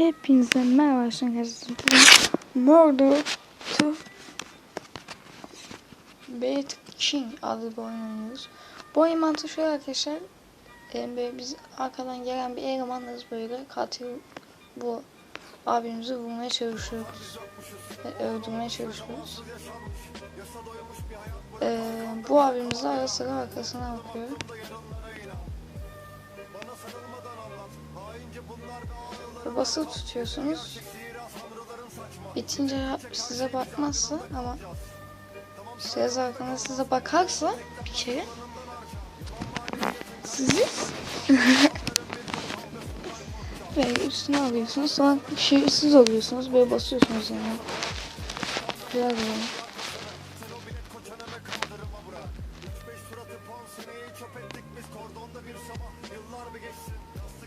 Hepinize merhaba arkadaşlar. Murder to Beat King adlı bir oyun oynuyoruz. Bu oyun mantığı şöyle arkadaşlar. e, Böyle biz arkadan gelen bir elemanlarız böyle katil bu abimizi vurmaya çalışıyoruz. Ve öldürmeye çalışıyoruz. E, bu abimiz de ara sıra arkasına bakıyor. Ve basılı tutuyorsunuz. Bitince size bakmazsa ama size zarfına size bakarsa bir kere. Sizi ve üstüne alıyorsunuz. Sonra bir şey siz oluyorsunuz böyle basıyorsunuz yani. Güzel bir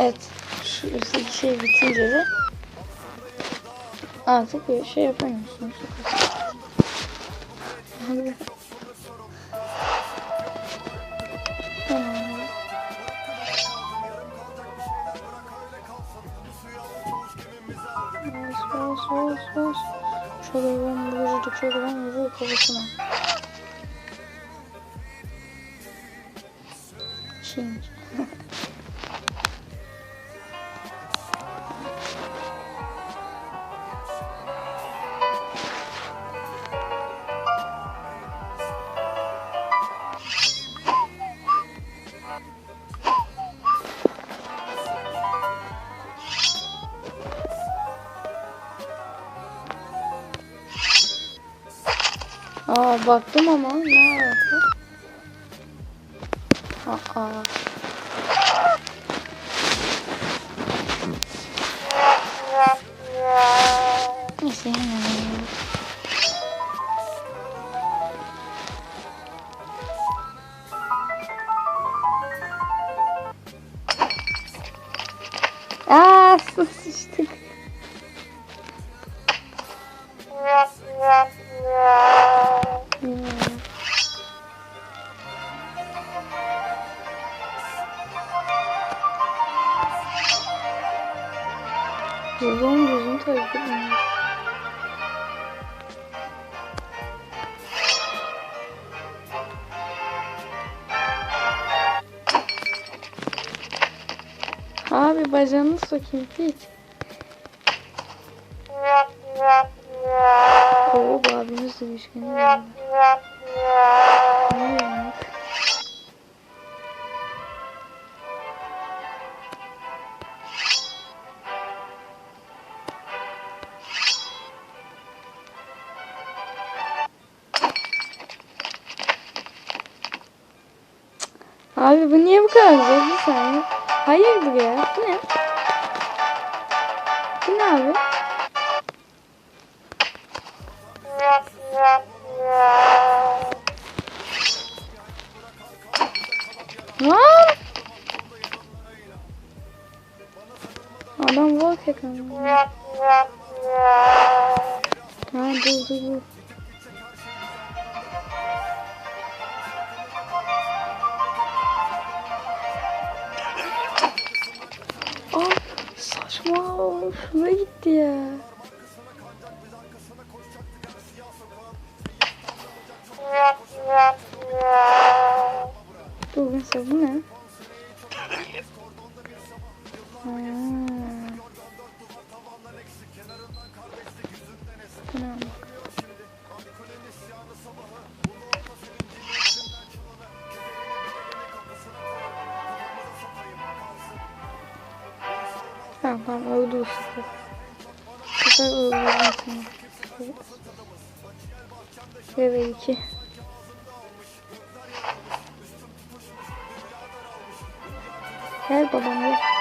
Evet. Şu üstteki şey bitince de artık bir şey yapamıyorsunuz. Bas bas bas bas. Çoluğun vücudu çoluğun vücudu kafasına. King. Aa baktım ama ne alaka? Aa. Neyse hemen. Aa sıçtık. Abi bacağını sokayım hiç. Oo bu abimiz de düşkün. Ne ya? Abi bu niye bu kadar zor bir saniye? Hayırdır ya? Bu ne? Bu ne abi? Lan! Adam walk yakalıyor. Ha dur dur dur. Şuna gitti ya. Dur mesela bu ne? Ha. Bu ne? Şey ve 2. Gel babam gel.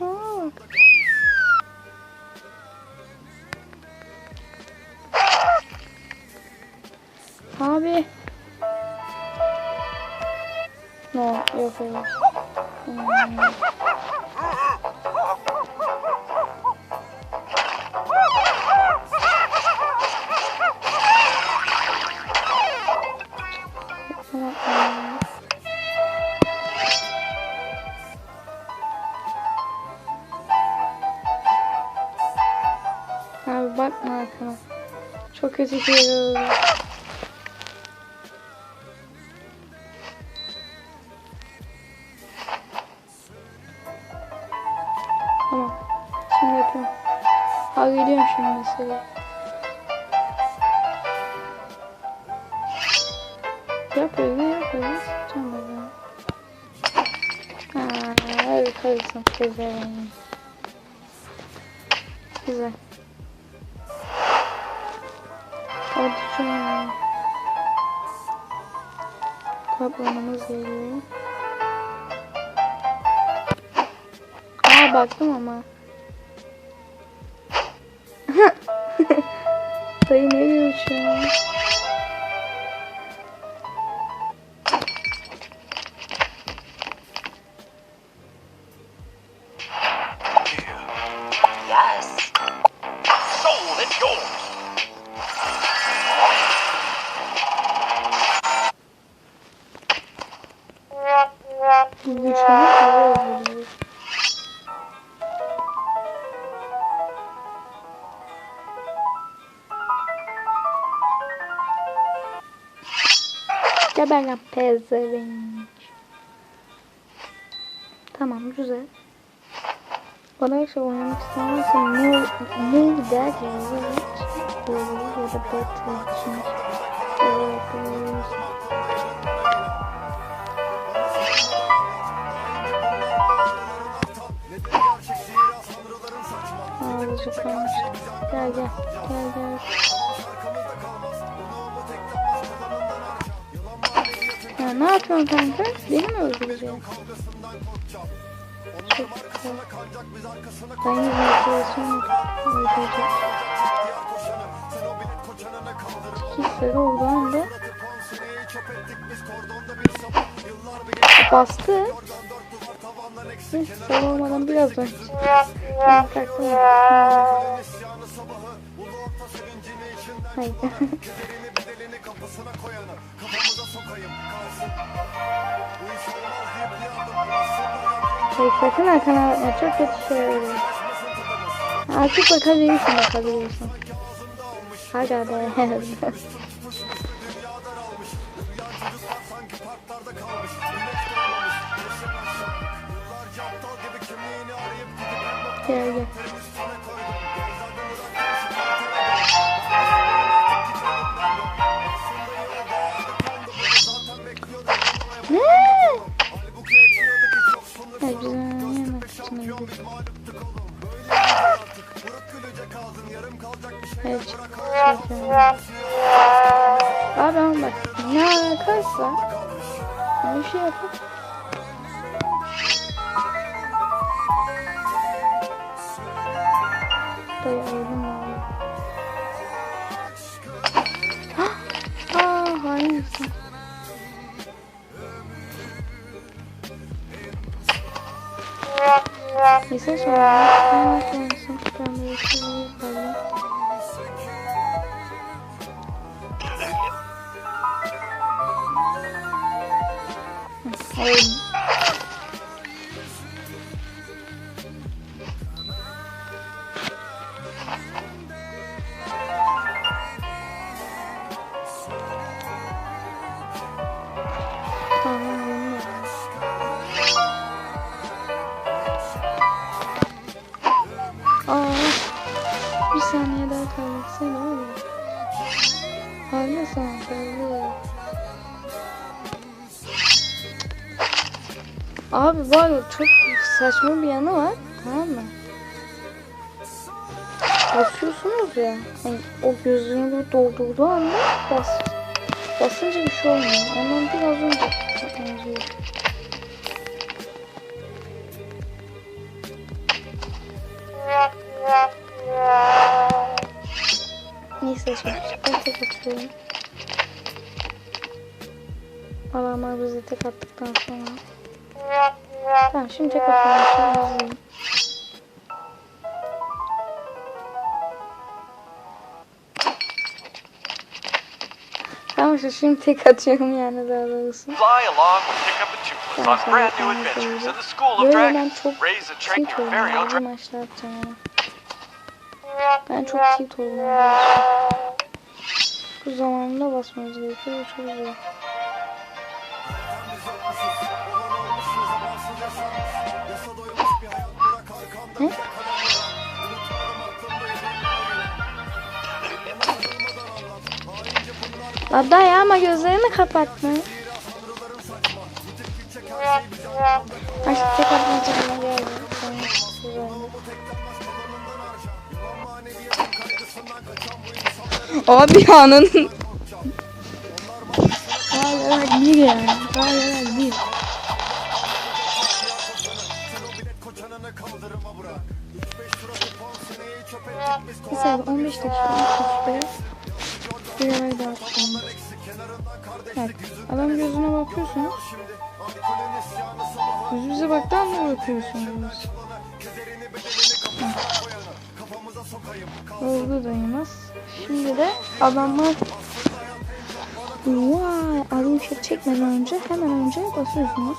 Aa, saçmalama Çok oluyor. Tamam. Şimdi yapıyorum. Hallediyorum şimdi meseleyi. Yap öyle yap öyle. Tamam. Haa, öyle kalırsın. Güzel. Güzel. Şunu. Kaplamamız geliyor. Aa baktım ama. Geber lan pezevenk. Tamam güzel. Bana işte oynamak istemezsen ne, ne gider ya? Evet. Ya da better. Evet. Ağzı kalmış. Gel gel. Gel gel. Ya ne yapıyorsun kanka? Beni mi öldüreceksin? Çok güzel. Ben yine. Hisleri olduğu anda bastı. Sabah olmadan biraz önce. Kalktım. Hayır sakın arkana bakma. Çok kötü şey oluyor. Artık bakabilirsin bakabilirsin. Hadi be. Gel gel. Bir şey yapıp Dayı öldüm abi. Aa hainsin. Neyse sonra Hayır. Bir saniye daha kaybetsene abi. Anne sana kaldı. Var ya çok saçma bir yanı var. Tamam mı? Basıyorsunuz ya. Hani o böyle doldurduğu anda bas, basınca bir şey olmuyor. Ondan biraz önce. Neyse şimdi ben tek atıyorum. Adamlar bize tek attıktan sonra. Tamam şimdi tek hazırlayayım. Tamam işte şimdi tek atıyorum yani daha doğrusu. Fly along and Toothless on Tamam, brand tamam, new tamam, adventures tamam. in the School of Böyle ben Dragons. çok Raise and train tilt oldum. very Bu dragon. maçlar yapacağım yani. Ben çok tilt oldum. arkadaşlar. Bu zamanında basmamız gerekiyor. Çok zor. Ne? Ada ya ama gözlerini kapatma. Aşk tek atmaca bana geldi. Sonra güzeldi. Abi anın. Hala bir Mesela 15 dakika üstte bir olay daha atacağım. Evet, adam gözüne bakıyorsunuz. Yüzümüze baktan mı bakıyorsunuz? Oldu dayımız. Şimdi de adamlar Vay, adım şey çekmeden önce hemen önce basıyorsunuz.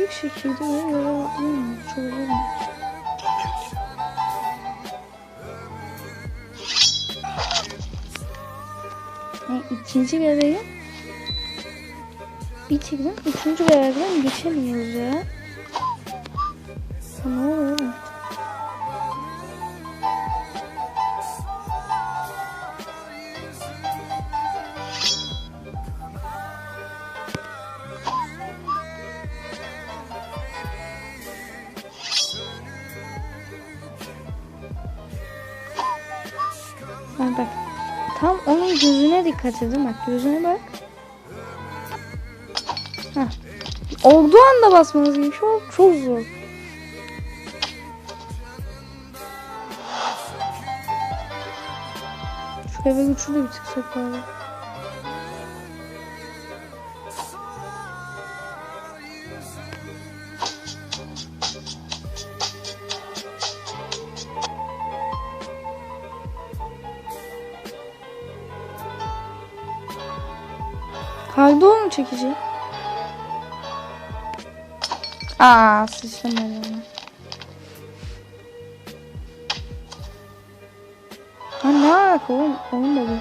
Bir şekilde atlayamıyor. Çok zor. Yani görevi bitirdim. Üçüncü görevden geçemiyoruz. Ya Ne oluyor gözüne dikkat edin bak. Gözüne bak. Heh. Olduğu anda basmanız gerekiyor. Çok zor. Şu eve güçlü de bitirsek bari. Çekici? Aa sıçtım. Ha ne alaka oğlum? Oğlum da bu.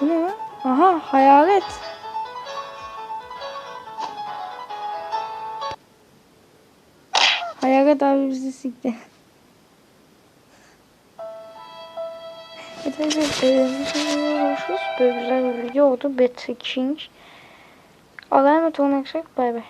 Bu ne lan? Aha hayalet. Hayalet abi bizi sikti. Evet arkadaşlar e, görüşürüz. Böyle güzel bir video oldu. Betty King. Allah'a emanet olun. Bay bay.